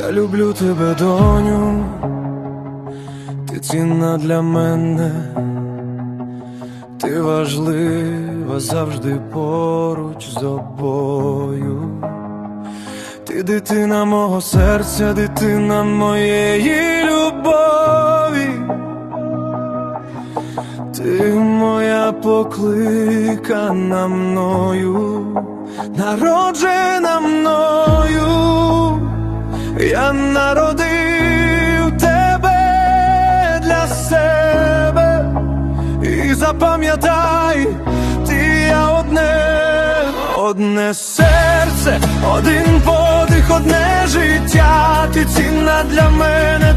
Я люблю тебе, доню, ти цінна для мене, ти важлива завжди поруч з обою. Ти дитина мого серця, дитина моєї любові. Ти моя покликана мною, народжена запам'ятай, ти я одне, одне серце, один подих, одне життя, ти цінна для мене,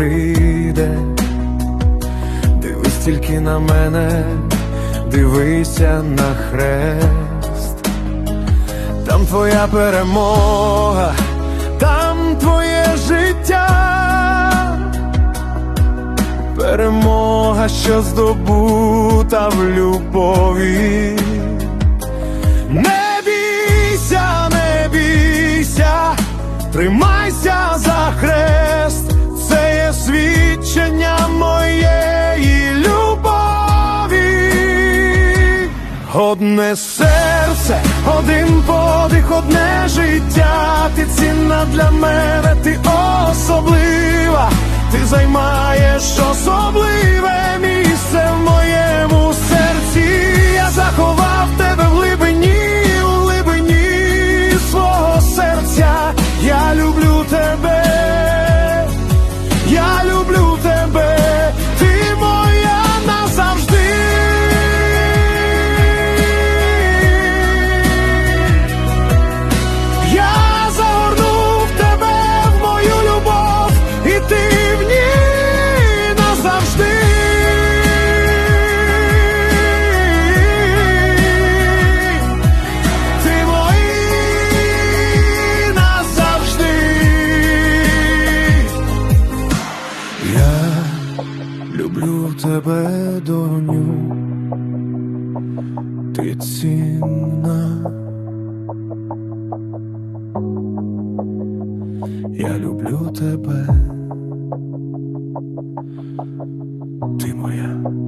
прийде, дивись тільки на мене, дивися на хрест, там твоя перемога, там твоє життя, перемога, що здобута в любові. Не бійся, не бійся, тримайся свідчення моєї любові. Одне серце, один подих, одне життя, ти цінна для мене, ти особлива, ти займаєш особливе місце доню. Ти цінна. Я люблю тебе. Ти моя.